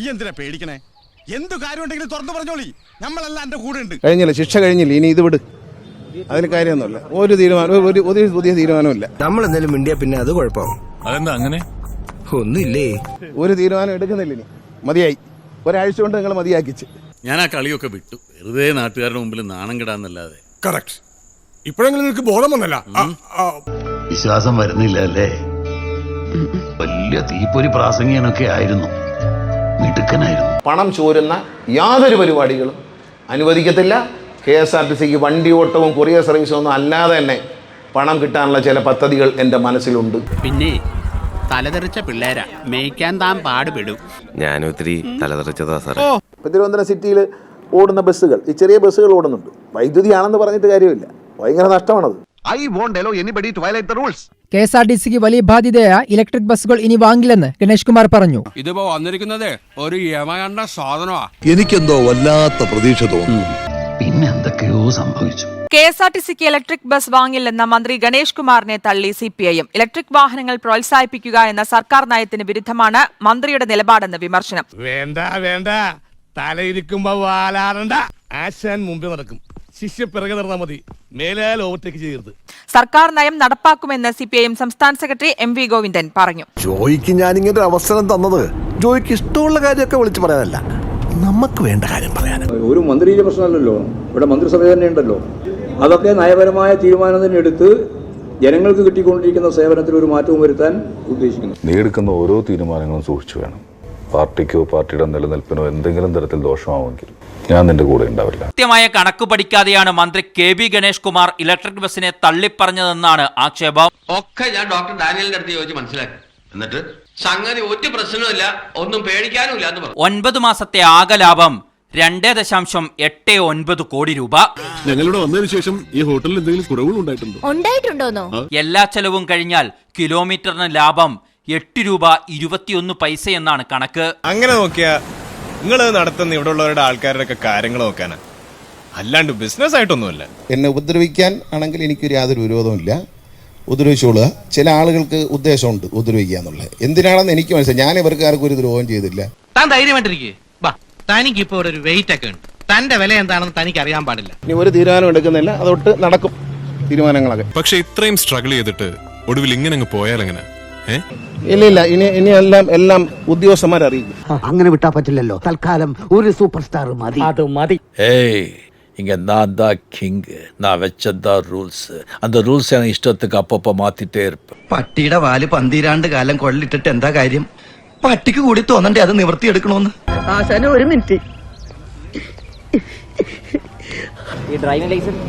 ഈ എന്തിനാ പേടിക്കണേ? എന്തു കാര്യമുണ്ടെങ്കിലും തുറന്നു പറഞ്ഞോളി. നമ്മളെല്ലാം എന്റെ കൂടെ ഉണ്ട്. കഴിഞ്ഞില്ല ശിക്ഷ കഴിഞ്ഞില്ല ഇനി ഇത് വിട്. അതിന് കാര്യമൊന്നുമില്ല. ഒരു തീരുമാനം ഒരു ഒരു പുതിയ തീരുമാനമില്ല നമ്മൾ എന്തെങ്കിലും മിണ്ടിയ പിന്നെ അത് കുഴപ്പമാവും. അതെന്താ അങ്ങനെ? ഒന്നുമില്ലേ? ഒരു തീരുമാനം എടുക്കുന്നില്ല ഇനി. മതിയായി. ഒരാഴ്ച കൊണ്ട് നിങ്ങൾ മതിയാക്കിച്ച്. ഞാൻ ആ കളിയൊക്കെ വിട്ടു. വെറുതെ നാട്ടുകാരുടെ മുമ്പിൽ നാണം കിടാന്നല്ലാതെ. കറക്റ്റ് ഇപ്പോഴെങ്കിലും നിനക്ക് ബോധം വന്നല്ല. വിശ്വാസം വരുന്നില്ല അല്ലേ? വലിയ തീപ്പൊരി പ്രാസംഗികനൊക്കെ ആയിരുന്നു. മിടുക്കനായിരുന്നു പണം ചോരുന്ന യാതൊരു പരിപാടികളും അനുവദിക്കത്തില്ല. കെ എസ് ആർ ടി സിക്ക് വണ്ടി ഓട്ടവും കൊറിയർ സർവീസും ഒന്നും അല്ലാതെ തന്നെ പണം കിട്ടാനുള്ള ചില പദ്ധതികൾ എന്റെ മനസ്സിലുണ്ട്. പിന്നെ തലതെറിച്ച പിള്ളേരാ. മേയ്ക്കാൻ താൻ പാടുപെടും. ഞാനും ഒത്തിരി തലതെറിച്ചതാ സാർ തിരുവനന്തപുരം സിറ്റിയിൽ ഓടുന്ന ബസ്സുകൾ ഈ ചെറിയ ബസ്സുകൾ ഓടുന്നുണ്ട്. വൈദ്യുതിയാണെന്ന് പറഞ്ഞിട്ട് കാര്യമില്ല. ഭയങ്കര നഷ്ടമാണത്. I won't allow anybody to violate the rules K S R T സിക്ക് വലിയ ബാധ്യതയായ ഇലക്ട്രിക് ബസ്സുകൾ ഇനി വാങ്ങില്ലെന്ന് ഗണേഷ് കുമാർ പറഞ്ഞു. ഇതിപ്പോ വന്നിരിക്കുന്നത് ഒരു യമകണ്ട സാധനമാ. എനിക്കെന്തോ വല്ലാത്ത പ്രതീക്ഷ തോന്നുന്നു. പിന്നെ എന്തൊക്കെയോ സംഭവിച്ചു. കെ എസ് ആർ ടി സിക്ക് ഇലക്ട്രിക് ബസ് വാങ്ങില്ലെന്ന മന്ത്രി ഗണേഷ് കുമാറിനെ തള്ളി C P I M. Electric വാഹനങ്ങൾ പ്രോത്സാഹിപ്പിക്കുക എന്ന സർക്കാർ നയത്തിന് വിരുദ്ധമാണ് മന്ത്രിയുടെ നിലപാടെന്ന് വിമർശനം. വേണ്ട വേണ്ട. തലയിരിക്കുമ്പോ വാലാറണ്ട ആശാൻ മുമ്പേ നടക്കും. ശിഷ്യ പിറകെ നടന്നാൽ മതി. മേലാൽ ഓവർടേക്ക് ചെയ്യരുത്. സർക്കാർ നയം നടപ്പാക്കുമെന്ന് സി പി ഐ എം സംസ്ഥാന സെക്രട്ടറി എം വി ഗോവിന്ദൻ പറഞ്ഞു. ജോയിക്ക് ഞാനിങ്ങനെ ഒരു അവസരം തന്നത് ജോയിക്ക് ഇഷ്ടമുള്ള കാര്യമൊക്കെ വിളിച്ചു പറയാനല്ല. നമുക്ക് വേണ്ട കാര്യം പറയാൻ ഒരു മന്ത്രിയുടെ പ്രശ്നമല്ലല്ലോ. ഇവിടെ മന്ത്രിസഭ തന്നെ ഉണ്ടല്ലോ. അതൊക്കെ നയപരമായ തീരുമാനം തന്നെ എടുത്ത് ജനങ്ങൾക്ക് കിട്ടിക്കൊണ്ടിരിക്കുന്ന സേവനത്തിൽ ഒരു മാറ്റവും വരുത്താൻ ഉദ്ദേശിക്കുന്നു. നീ എടുക്കുന്ന ഓരോ തീരുമാനങ്ങളും സൂക്ഷിച്ചു വേണം. പാർട്ടിക്കോ പാർട്ടിയുടെ നിലനിൽപ്പിനോ എന്തെങ്കിലും തരത്തിൽ ദോഷമാവുമെങ്കിൽ. ഞാൻ നിന്റെ കൂടെ ഉണ്ടാവില്ല. കൃത്യമായ കണക്ക് പഠിക്കാതെയാണ് മന്ത്രി K B Ganesh Kumar electric ബസിനെ തള്ളിപ്പറഞ്ഞതെന്നാണ് ആക്ഷേപം. ഒക്കെ ഞാൻ ഡോക്ടർ ഡാനിയലിന്റെ അടുത്ത് ചോദിച്ച് മനസ്സിലാക്കി. എന്നിട്ട്? സംഗതി ഒരു പ്രശ്നമില്ല ഒന്നും പേടിക്കാനുമില്ല എന്ന് പറഞ്ഞു. ഒൻപത് മാസത്തെ ആകെ ലാഭം രണ്ട് ദശാംശം എട്ട് ഒൻപത് കോടി രൂപ. ഞങ്ങളുടെ വന്നതിന് ശേഷം ഈ ഹോട്ടലിൽ എന്തെങ്കിലും കുറവുകൾ ഉണ്ടായിട്ടുണ്ടോ? ഉണ്ടായിട്ടുണ്ടോന്നോ? എല്ലാ ചെലവും കഴിഞ്ഞാൽ കിലോമീറ്ററിന് ലാഭം എട്ട് രൂപ ഇരുപത്തിയൊന്ന് പൈസ എന്നാണ് കണക്ക്. അങ്ങനെ നോക്കിയാ നിങ്ങൾ നടത്തുന്ന ഇവിടെ ഉള്ളവരുടെ ആൾക്കാരുടെ ഒക്കെ കാര്യങ്ങൾ നോക്കാനാ. അല്ലാണ്ട് ബിസിനസ് ആയിട്ടൊന്നുമല്ല. എന്നെ ഉപദ്രവിക്കാൻ ആണെങ്കിൽ എനിക്കൊരു യാതൊരു വിരോധമില്ല ഉപദ്രവിച്ചോളുക. ചില ആളുകൾക്ക് ഉദ്ദേശമുണ്ട് ഉപദ്രവിക്കുക എന്നുള്ളത്. എന്തിനാണെന്ന് എനിക്ക് മനസ്സിലായി. ഞാൻ ഇവർക്ക് ആർക്കും ഒരു ദ്രോഹം ചെയ്തില്ല. താൻ ധൈര്യമായിട്ടിരിക്കേ തനിക്ക് ഇപ്പോൾ ഒരു വെയിറ്റ് ഒക്കെ ഉണ്ട്. തന്റെ വില എന്താണെന്ന് തനിക്ക് അറിയാൻ പാടില്ല. ഇനി ഒരു തീരുമാനം എടുക്കുന്നില്ല. അതൊട്ട് നടക്കും. തീരുമാനങ്ങളൊക്കെ. പക്ഷെ ഇത്രയും സ്ട്രഗിൾ ചെയ്തിട്ട് ഒടുവിൽ ഇങ്ങനെ അങ്ങ് പോയാലെങ്ങനെ ഏ ഇല്ല ഇല്ല ഇനി ഇനി എല്ലാം എല്ലാം ഉദ്യോഗസ്ഥന്മാർ അറിയിക്കും അങ്ങനെ വിട്ടാ പറ്റില്ലല്ലോ തൽക്കാലം ഒരു സൂപ്പർ സ്റ്റാർ മതി അത് മതി ஏய் இங்க நான் தான் கிங் நான் வச்சதான் ரூல்ஸ் அந்த ரூல்ஸ் எனக்கு இஷ்டத்துக்கு அப்பப்போ மாத்திட்டே இருப்பேன் പട്ടിയുടെ വാല് പന്തിരാണ്ട് കാലം കൊള്ളിട്ടിട്ട് എന്താ കാര്യം പട്ടിക്ക് കൂടി തോന്നണ്ടേ അത് നിവർത്തിയെടുക്കണോന്ന് ആശാന ഒരു മിനിറ്റ് ഈ ഡ്രൈവിംഗ് ലൈസൻസ്